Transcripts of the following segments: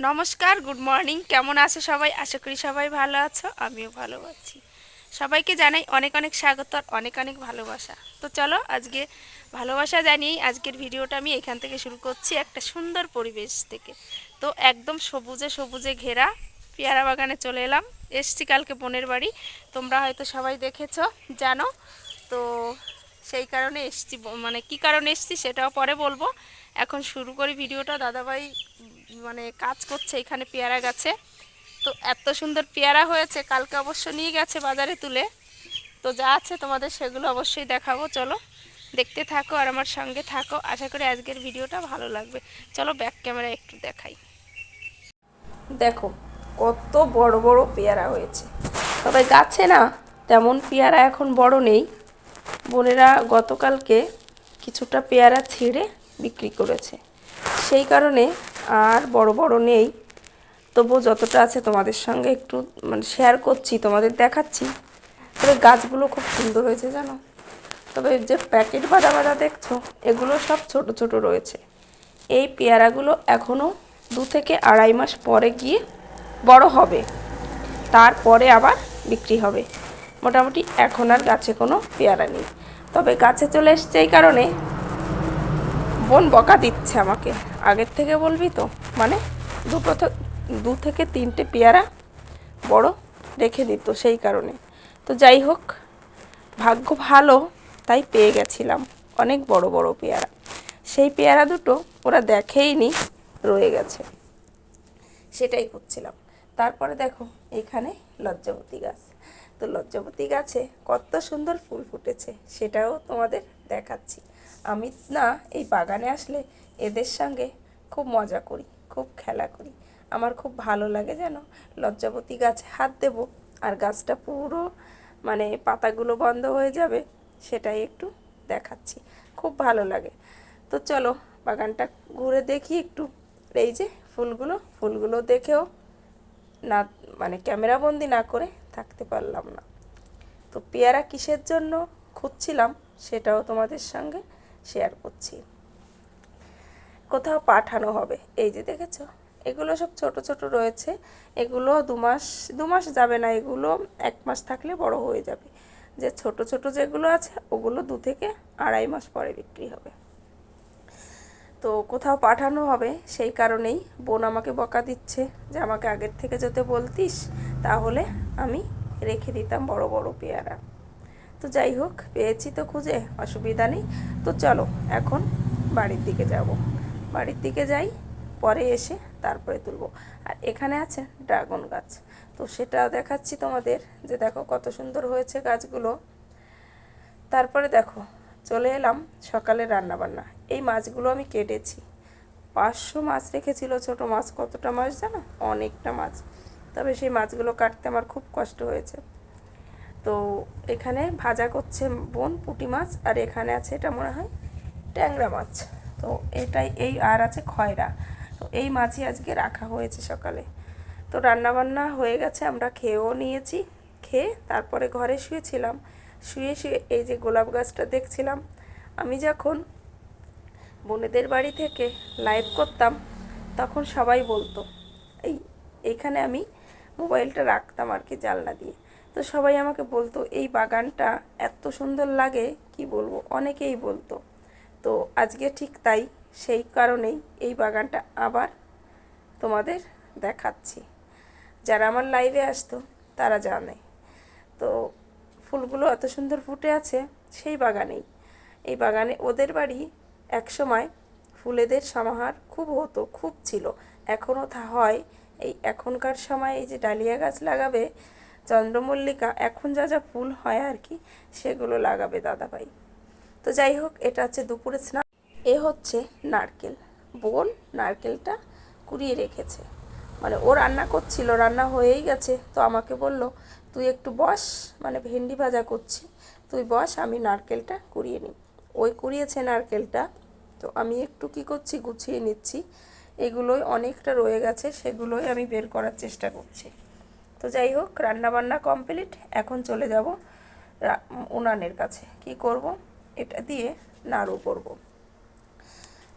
নমস্কার good morning কেমন আছো সবাই? আশা করি সবাই ভালো আছো, আমিও ভালো আছি। সবাইকে জানাই অনেক অনেক স্বাগত আর অনেক অনেক ভালোবাসা। তো চলো আজকে ভালোবাসা জানিয়েই আজকের ভিডিওটা আমি এখান থেকে শুরু করছি একটা সুন্দর পরিবেশ থেকে। তো একদম সবুজে সবুজে ঘেরা পেয়ারা বাগানে চলে এলাম। এসছি কালকে বোনের বাড়ি। তোমরা হয়তো সবাই দেখেছ, জানো। তো সেই কারণে এসছি মানে কি কারণে এসছি সেটাও পরে বলব। এখন শুরু করি ভিডিওটা। দাদাভাই মানে কাজ করছে, এখানে পেয়ারা গাছে। তো এত সুন্দর পেয়ারা হয়েছে, কালকে অবশ্য নিয়ে গেছে বাজারে তুলে। তো যা আছে তোমাদের সেগুলো অবশ্যই দেখাবো, চলো। দেখতে থাকো আর আমার সঙ্গে থাকো। আশা করি আজকের ভিডিওটা ভালো লাগবে। চলো ব্যাক ক্যামেরা একটু দেখাই। দেখো, কত বড় বড় পেয়ারা হয়েছে। তবে গাছে না তেমন পেয়ারা এখন বড় নেই। বোনেরা গতকালকে কিছুটা পেয়ারা ছিঁড়ে বিক্রি করেছে। সেই কারণে আর বড় বড় নেই। তবুও যতটা আছে তোমাদের সঙ্গে একটু মানে শেয়ার করছি, তোমাদের দেখাচ্ছি। তবে গাছগুলো খুব সুন্দর হয়েছে জানো? তবে যে প্যাকেট বাঁধা বাঁধা দেখছ, এগুলো সব ছোট ছোট রয়েছে। এই পেয়ারাগুলো এখনও দু থেকে আড়াই মাস পরে গিয়ে বড় হবে। তারপরে আবার বিক্রি হবে। মোটামুটি এখন আর গাছে কোনো পেয়ারা নেই। তবে গাছে চলে এসছে এই কারণে বোন বকা দিচ্ছে আমাকে। আগের থেকে বলবি তো? মানে দুটো দু থেকে তিনটে পেয়ারা বড় রেখে দিত সেই কারণে। তো যাই হোক, ভাগ্য ভালো, তাই পেয়ে গেছিলাম। অনেক বড় বড় পেয়ারা। সেই পেয়ারা দুটো ওরা দেখেইনি রয়ে গেছে। সেটাই করছিলাম তারপরে দেখো, এখানে লজ্জাবতী গাছ। তো লজ্জাবতী গাছে কত সুন্দর ফুল ফুটেছে, সেটাও তোমাদের দেখাচ্ছি। আমি না এই বাগানে আসলে এদের সঙ্গে খুব মজা করি, খুব খেলা করি। আমার খুব ভালো লাগে যেন লজ্জাবতী গাছে হাত দেব আর গাছটা পুরো মানে পাতাগুলো বন্ধ হয়ে যাবে সেটাই একটু দেখাচ্ছি, খুব ভালো লাগে। তো চলো বাগানটা ঘুরে দেখি একটু। এই যে ফুলগুলো ফুলগুলো দেখেও না মানে ক্যামেরাবন্দি না করে থাকতে পারলাম না। তো পেয়ারা কিসের জন্য খুঁজছিলাম সেটাও তোমাদের সঙ্গে শেয়ার করছি। কোথাও পাঠানো হবে। এই যে দেখেছ? এগুলো সব ছোট ছোট রয়েছে। এগুলো দু মাস দু মাস যাবে না। এগুলো এক মাস থাকলে বড় হয়ে যাবে। যে ছোট ছোট যেগুলো আছে, ওগুলো দু থেকে আড়াই মাস পরে বিক্রি হবে। তো কোথাও পাঠানো হবে সেই কারণেই বোন আমাকে বকা দিচ্ছে যে, আমাকে আগের থেকে যেতে বলতিস, তাহলে আমি রেখে দিতাম বড় বড় পেয়ারা। তো যাই হোক, পেয়েছি তো খুঁজে, অসুবিধা নেই। তো চলো, এখন বাড়ির দিকে যাব। বাড়ির দিকে যাই, পরে এসে তারপরে তুলবো। আর এখানে আছে ড্রাগন গাছ। তো সেটা দেখাচ্ছি তোমাদের, যে দেখো কত সুন্দর হয়েছে গাছগুলো। তারপরে দেখো, চলে এলাম সকালে রান্না বান্না এই মাছগুলো আমি কেটেছি। পাঁচশো মাছ রেখেছিল ছোট মাছ। কতটা মাছ জানো? অনেকটা মাছ। তবে সেই মাছগুলো কাটতে আমার খুব কষ্ট হয়েছে। তো এখানে ভাজা করছে বোন পুঁটি মাছ, আর এখানে আছে এটা মনে হয় ট্যাংরা মাছ। তো এটাই, এই আর আছে খয়রা। তো এই মাছই আজকে রাখা হয়েছে সকালে। তো রান্নাবান্না হয়ে গেছে, আমরা খেয়েও নিয়েছি, খেয়ে তারপরে ঘরে শুয়েছিলাম। শুয়ে শুয়ে এই যে গোলাপ গাছটা দেখছিলাম, আমি যখন বোনেদের বাড়ি থেকে লাইভ করতাম, তখন সবাই বলতো, এই এইখানে আমি মোবাইলটা রাখতাম আর কি জানলা দিয়ে। তো সবাই আমাকে বলতো, এই বাগানটা এত সুন্দর লাগে। কি বলব? অনেকেই বলতো। তো আজকে ঠিক তাই, সেই কারণেই এই বাগানটা আবার তোমাদের দেখাচ্ছি। যারা আমার লাইভে আসতো, তারা জানে। তো ফুলগুলো এত সুন্দর ফুটে আছে, সেই বাগানেই। এই বাগানে ওদের বাড়ি একসময় ফুলেদের সমাহার খুব হতো, খুব ছিল। এখনও তা হয়। এই এখনকার সময় এই যে ডালিয়া গাছ লাগাবে চন্দ্রমল্লিকা এখন যা যা ফুল হয় আর কি, সেগুলো লাগাবে দাদাভাই। তো যাই হোক, এটা হচ্ছে দুপুরে স্নান। এ হচ্ছে নারকেল। বোন নারকেলটা কুড়িয়ে রেখেছে। মানে ও রান্না করছিল, রান্না হয়েই গেছে। তো আমাকে বলল, তুই একটু বস মানে ভেন্ডি ভাজা করছি। তুই বস, আমি নারকেলটা কুড়িয়ে নিই। ওই কুড়িয়েছে নারকেলটা। তো আমি একটু কি করছি, গুছিয়ে নিচ্ছি। এগুলোই অনেকটা রয়ে গেছে, সেগুলোই আমি বের করার চেষ্টা করছি। তো যাই হোক, রান্নাবান্না কমপ্লিট এখন চলে যাব উনানের কাছে। কি করব? এটা দিয়ে নাড়ু করব।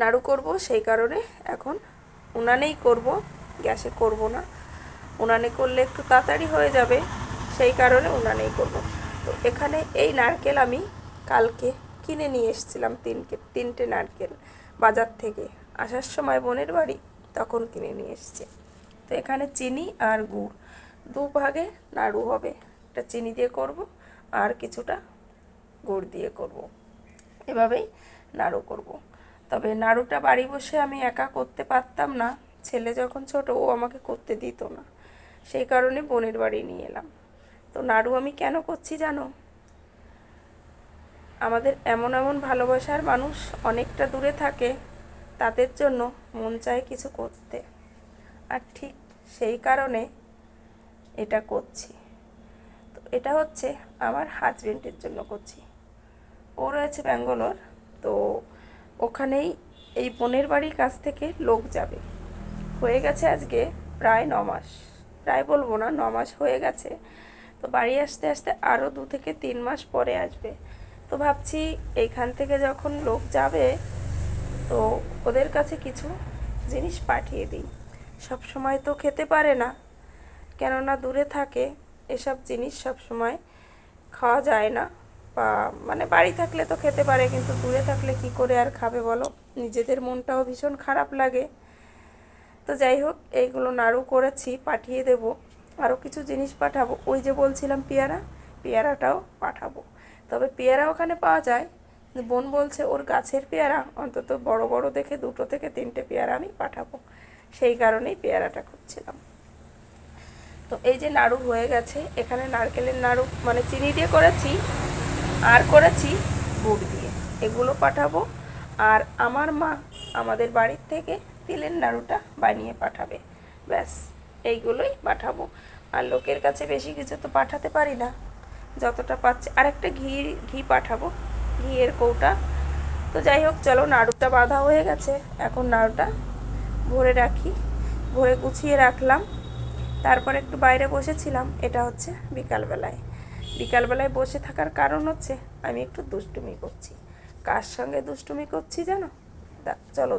নাড়ু করব সেই কারণে এখন উনানেই করব, গ্যাসে করব না। উনানে করলে একটু তাড়াতাড়ি হয়ে যাবে, সেই কারণে উনানেই করব। তো এখানে এই নারকেল আমি কালকে কিনে নিয়ে এসেছিলাম তিনকে, তিনটে নারকেল বাজার থেকে। আসার সময় বোনের বাড়ি তখন কিনে নিয়ে এসেছি। তো এখানে চিনি আর গুড়। দু ভাগে নাড়ু হবে। একটা চিনি দিয়ে করব আর কিছুটা গুড় দিয়ে করব। এভাবেই নাড়ু করব। তবে নাড়ুটা বাড়ি বসে আমি একা করতে পারতাম না। ছেলে যখন ছোট, ও আমাকে করতে দিত না। সেই কারণে বোনের বাড়ি নিয়ে এলাম। তো নাড়ু আমি কেন করছি জানো? আমাদের এমন এমন ভালোবাসার মানুষ অনেকটা দূরে থাকে। তাদের জন্য মন চায় কিছু করতে। আর ঠিক সেই কারণে এটা করছি। তো এটা হচ্ছে আমার হাজবেন্ডের জন্য করছি। ও রয়েছে ব্যাঙ্গালোর, তো ওখানেই এই বোনের বাড়ির কাছ থেকে লোক যাবে। হয়ে গেছে আজকে প্রায় ন মাস। প্রায় বলব না, ন মাস হয়ে গেছে। তো বাড়ি আসতে আসতে আরও দু থেকে তিন মাস পরে আসবে। তো ভাবছি এইখান থেকে যখন লোক যাবে, তো ওদের কাছে কিছু জিনিস পাঠিয়ে দিই। সব সময় তো খেতে পারে না। কেননা দূরে থাকে, এসব জিনিস সব সময় খাওয়া যায় না। বা মানে বাড়ি থাকলে তো খেতে পারে, কিন্তু দূরে থাকলে কি করে আর খাবে বলো? নিজেদের মনটাও ভীষণ খারাপ লাগে। তো যাই হোক, এইগুলো নাড়ু করেছি, পাঠিয়ে দেব। আরও কিছু জিনিস পাঠাবো। ওই যে বলছিলাম পেয়ারা, পেয়ারাটাও পাঠাবো। তবে পেয়ারা ওখানে পাওয়া যায়। বোন বলছে, ওর গাছের পেয়ারা, অন্তত বড় বড় দেখে দুটো থেকে তিনটে পেয়ারা আমি পাঠাবো। সেই কারণেই পেয়ারাটা খুঁজছিলাম। তো এই যে নাড়ু হয়ে গেছে, এখানে নারকেলের নাড়ু মানে চিনি দিয়ে করেছি, আর করেছি গুড় দিয়ে। এগুলো পাঠাবো, আর আমার মা আমাদের বাড়ির থেকে তিলের নাড়ুটা বানিয়ে পাঠাবে। ব্যাস, এইগুলোই পাঠাবো। আর লোকের কাছে বেশি কিছু তো পাঠাতে পারি না। যতটা পাচ্ছে আর একটা ঘি ঘি পাঠাবো, ঘিয়ের কৌটা। তো যাই হোক, চলো নাড়ুটা বাঁধা হয়ে গেছে। এখন নাড়ুটা ভরে রাখি, ভরে গুছিয়ে রাখলাম। তারপর একটু বাইরে বসেছিলাম, এটা হচ্ছে বিকালবেলায়। বিকালবেলায় বসে থাকার কারণ হচ্ছে আমি একটু দুষ্টুমি করছি। কার সঙ্গে দুষ্টুমি করছি জানো? চলো।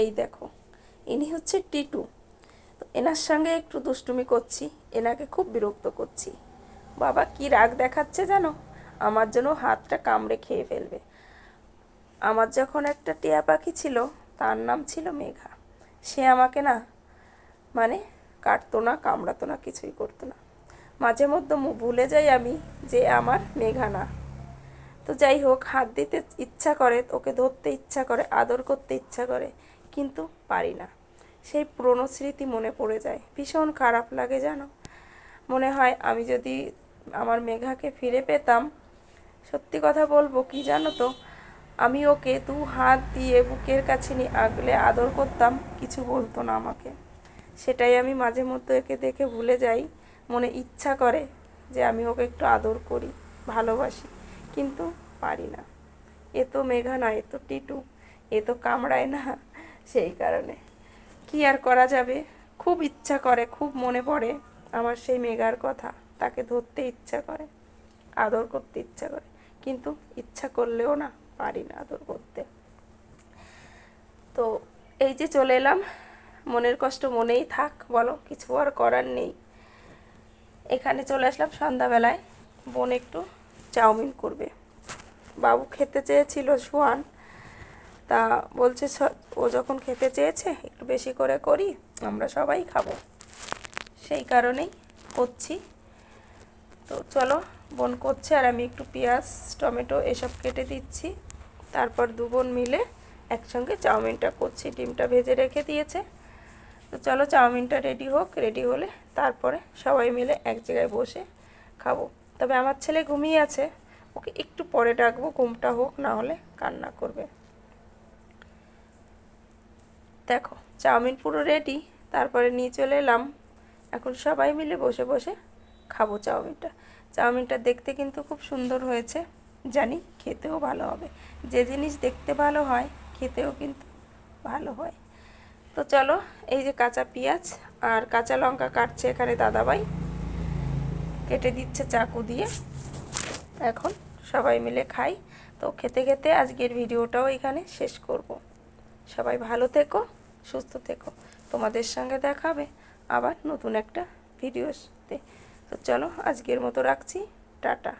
এই দেখো, ইনি হচ্ছে টিটু। এনার সঙ্গে একটু দুষ্টুমি করছি, এনাকে খুব বিরক্ত করছি। বাবা, কি রাগ দেখাচ্ছে জানো? আমার জন্য হাতটা কামড়ে খেয়ে ফেলবে। আমার যখন একটা টিয়া পাখি ছিল, তার নাম ছিল মেঘা। সে আমাকে না মানে কাটতো না, কামড়াতো না, কিছুই করতো না। মাঝে মধ্যে ভুলে যাই আমি যে আমার মেঘা না। তো যাই হোক, হাত দিতে ইচ্ছা করে, ওকে ধরতে ইচ্ছা করে, আদর করতে ইচ্ছা করে, কিন্তু পারি না। সেই পুরনো স্মৃতি মনে পড়ে যায়। ভীষণ খারাপ লাগে জানো? মনে হয় আমি যদি আমার মেঘাকে ফিরে পেতাম, সত্যি কথা বলব কি জানো তো? আমি ওকে দু হাত দিয়ে বুকের কাছে নিয়ে আগলে আদর করতাম, কিছু বলতো না আমাকে। সেটাই আমি মাঝে মধ্যে একে দেখে ভুলে যাই। মনে ইচ্ছা করে যে আমি ওকে একটু আদর করি, ভালোবাসি, কিন্তু পারি না। এ তো মেঘা না এ তো টিটু, এ তো কামড়ায় না, সেই কারণে। কি আর করা যাবে? খুব ইচ্ছা করে, খুব মনে পড়ে আমার সেই মেঘার কথা। তাকে ধরতে ইচ্ছা করে, আদর করতে ইচ্ছা করে। কিন্তু ইচ্ছা করলেও না, পারি না আদর করতে। তো এই যে চলে এলাম, মনের কষ্ট মনেই থাক, বলো, কিছু আর করার নেই। এখানে চলে আসলাম সন্ধ্যাবেলায়, বোন একটু চাউমিন করবে। বাবু খেতে চেয়েছিল, সোয়ান। তা বলছে ও যখন খেতে চেয়েছে, একটু বেশি করে করি, আমরা সবাই খাব। সেই কারণেই করছি। তো চলো, বোন করছে, আর আমি একটু পেঁয়াজ, টমেটো এসব কেটে দিচ্ছি। তারপর দু বোন মিলে একসঙ্গে চাউমিনটা করছি। ডিমটা ভেজে রেখে দিয়েছে। তো চলো, চাউমিনটা রেডি হোক, রেডি হলে তারপরে সবাই মিলে এক জায়গায় বসে খাব। তবে আমার ছেলে ঘুমিয়ে আছে। ওকে একটু পরে ডাকবো, ঘুমটা হোক, না হলে কান্না করবে। দেখো, চাউমিন পুরো রেডি তারপরে নিয়ে চলে এলাম। এখন সবাই মিলে বসে বসে খাব চাউমিনটা। চাউমিনটা দেখতে কিন্তু খুব সুন্দর হয়েছে, জানি খেতেও ভালো হবে। যে জিনিস দেখতে ভালো হয়, খেতেও কিন্তু ভালো হয়। তো চলো, এই যে কাঁচা পেঁয়াজ আর কাঁচা লঙ্কা কাটছে এখানে দাদাভাই। কেটে দিচ্ছে চাকু দিয়ে। এখন সবাই মিলে খাই। তো খেতে খেতে আজকের ভিডিওটাও এখানে শেষ করব। সবাই ভালো থেকো। সুস্থ থেকো। তোমাদের সঙ্গে দেখাবে আবার নতুন একটা ভিডিওতে তো চলো, আজকের মতো রাখছি। টাটা।